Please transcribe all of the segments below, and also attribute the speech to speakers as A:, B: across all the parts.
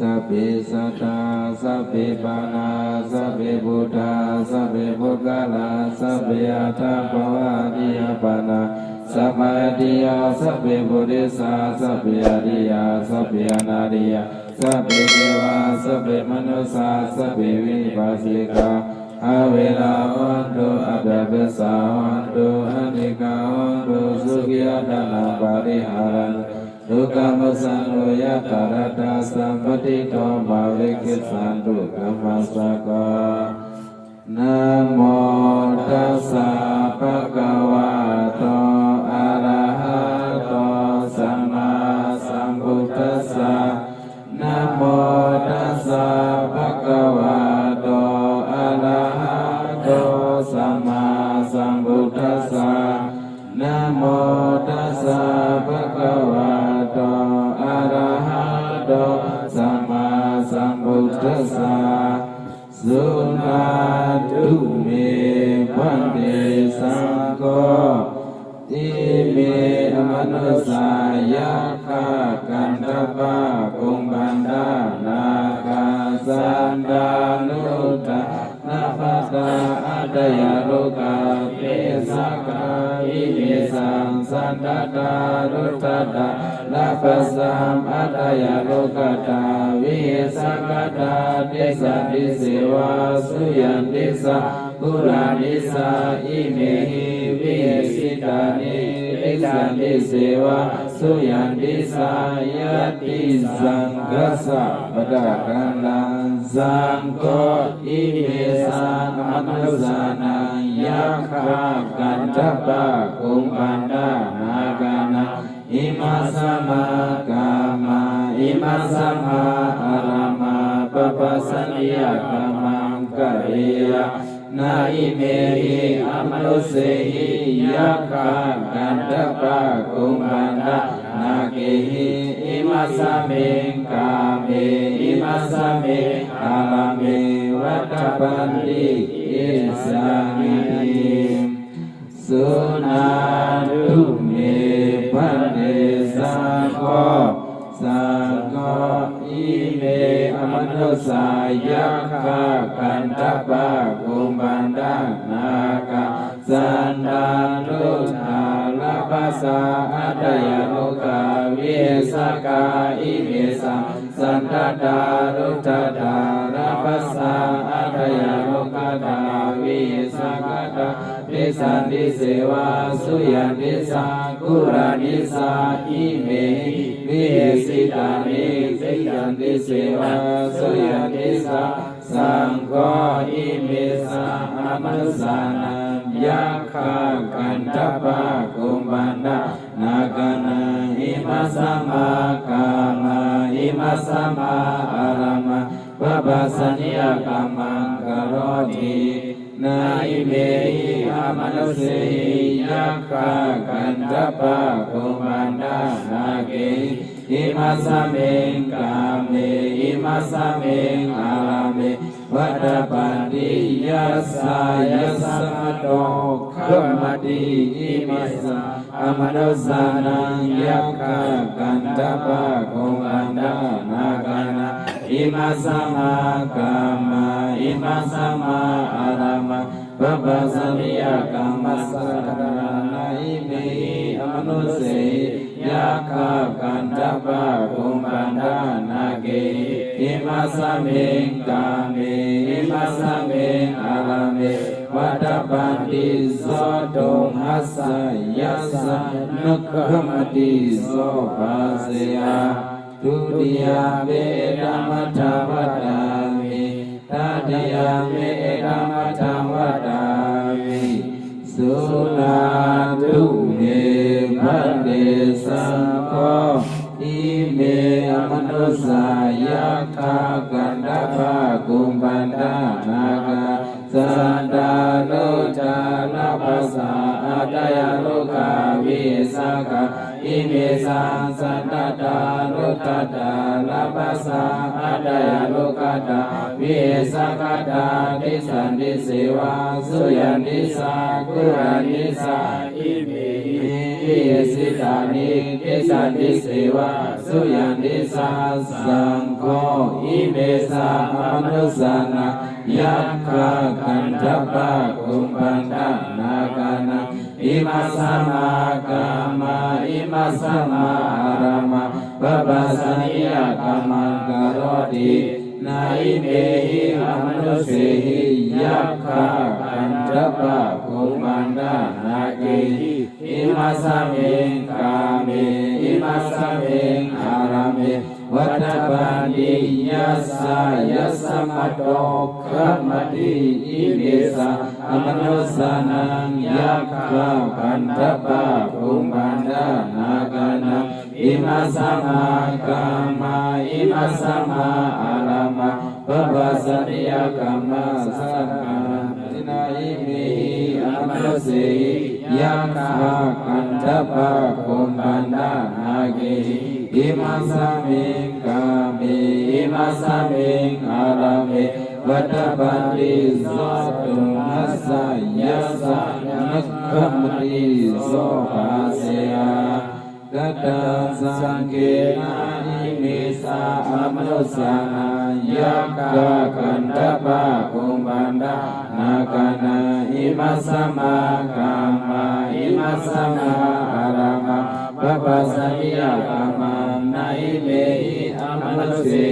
A: สัพเพสัตตาสัพเพปานาสัพเพพุทธาสัพเพพุกาลาสัพเพอัตถปวาติยปานาสัพพะติยาสัพเพบุริสาสัพเพอริยาสัพเพอนาริยาสัพเพเทวาสัพเพมนุสาสัพเพวินิปัสสิกาอเวลาวันตุอัปปะสาวันตุอนิกาวันตุสุขิยตนาปาริหารัน ทุกขมสันโนยะตระตาสัมปติโตมาวิกิสันตุกขมสสะกะนะโม ทัสสะสุนาตุเมวันเตสังโฆอิเมอมนุสายะคะกันตะปะกุมบันดานาคาสันดานุตตะนาปัสสะอัตตยโลกาเปสักาอิเมสังสันตตารุตต ตะนาปัสสัมอัตตยโลกตาวิสังกตาติสันติเสวาสุยันติสากุลานิสาอิเมหิวิสิตานิติสันติเสวาสุยันติสายติสังกัสสะปะดะกันลังสังโฆอิเมสังอนุสานังยัคขะกันตะปะกุมปันดานาคานา อิมาสมากามาอิมาสมาอารามาปะปะสัญญากามังกะเรยะนาอิเมหิอมนุเสหิยัคขะกันตะปะกุมปันดานาเกหิอิมาสเมงกาเมอิมาสเมอาลาเมวัตปันติอิสามิสุนา สายะคะกันตะปะกุมบันดานาคาสันดานุทาลาปัสสะอัตตยโลกาวิสกาอิเมสังสันตตารุตต ยโลกตาวิสกตาติสันติเสวาสุยันติสากุรานิสาอิเมหิวิสิตานิติยันติเสวาสุยันติสาสังโฆอิเมสาอมัสสานังยัคขะกันตะปะกุมบันดานาคานังอิมัสสมากามาอิมัสสมาอารามา ปะปะสัญญากามังกโรตินาอิเมหิอามนุสิยัคขะกันตะปะกุมันดานาเกหิมัสเมงกามเมหิมัสเมงอาลเมวัตปันติยัสสะยัสสะโตขมติอิมิสะอามนุสานังยัคขะกันตะปะกุมันดานานา อิมัสสะมากามาอิมัสสะมาอารามาปะปะสัมยกรรมสักกานาอิเมหิอมนุเสหิยัคขะกันตะปะกุมปันดานาเกหิมัสะเมงกาเมหิมัสะเมงอาราเมวัตปันติโสโตมัสสยัสสนุขมติโสภาเสยา ทุติยาเวธรรมทวตามิตติยาเวธรรมทวตามิสุนาตุเมพันเดสังโฆอิเมอมนุสายะคากันตะภากุมปันดานาคาสันดาโนจานาภาษาอัตยาโลกาวิสากา อิเมสาสัตตตาลุตตาลาปัสสะอัตยาลุกตาวิเอสกตาทิสันติเสวาสุยันติสากุรานิสาอิเมหิเอสิตานิทิสันติเสวาสุยันติสาสังโฆอิเมสามนุสานายัคขะกันทปะกุมปันตนาคานาอิมัสมากามา สสมาอารามะปะปะสัญญากรรมังกโรตินาอิเมหิอมนุเสหิยัคขะกันทปะกุมปันตนาเกหิอิมัสสเมกาเมอิมัสสเมอารามเมวัฏปันติยัสสะยัสสะมะโตขมติอิเมสะอมนุสานังยักขะพันธปะภูมิปันดานาคา นังอิมัสสะมากามาอิมัสสะมาอารามะป กตังสังเกนะอิเมสาอมนุสานายักขะกันตปะคุมบันดานาคานาอิมัสสะมากามาอิมัสสะมาอารามาปะปะสัญญากามานาอิเมหิอมนุสหิ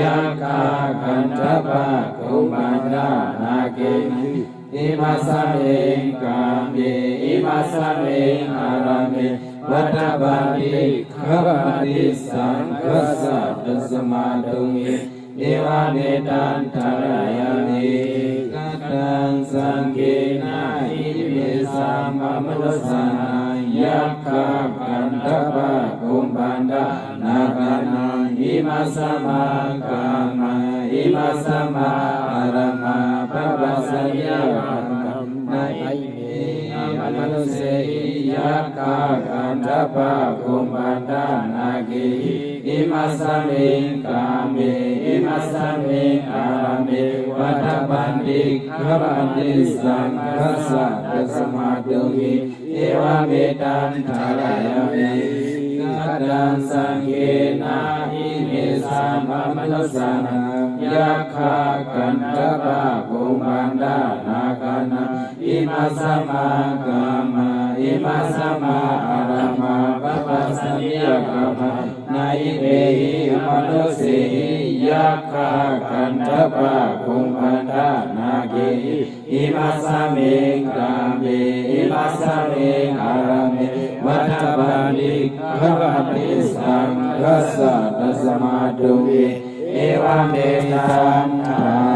A: ยักขะกันทปะคุมันดานาเกหิอิมัสสะเมกาเอิ มัสเมอาราเมวัฏบันติขปติสังคสัตตสมาตุมิเอวาเมตันทรายามิกัตังสังเกนะอิเมสามมนุสานายักขะกันทปะคุมปันดานาคานังอิมัสมากามาอิมัสมาอารมาปะปะสัญญา ปะคุมปันดานาเกหิอิมัสสะเมกาเมอิมัสสะเมอาราเมวัฏปันติขปันติสังฆสัตตสมาตุมิเอวเมตันทารายามิกัตตังสังเกนะอิเมสามมนุสานังยักขะกันตปะภูมิปันดานาคานาอิมัสสะมากามา อิมัสะมาอารามาปะปะสัญญากรรมนาอิเมหิมนุสหิยักขะกันตปะภูมิปันดานาเกหิอิมัสะเมกาเมอิมัสะเมอาราเมวัฏปันติขปติสังฆสัตสมาตุมิเอวเมตันทา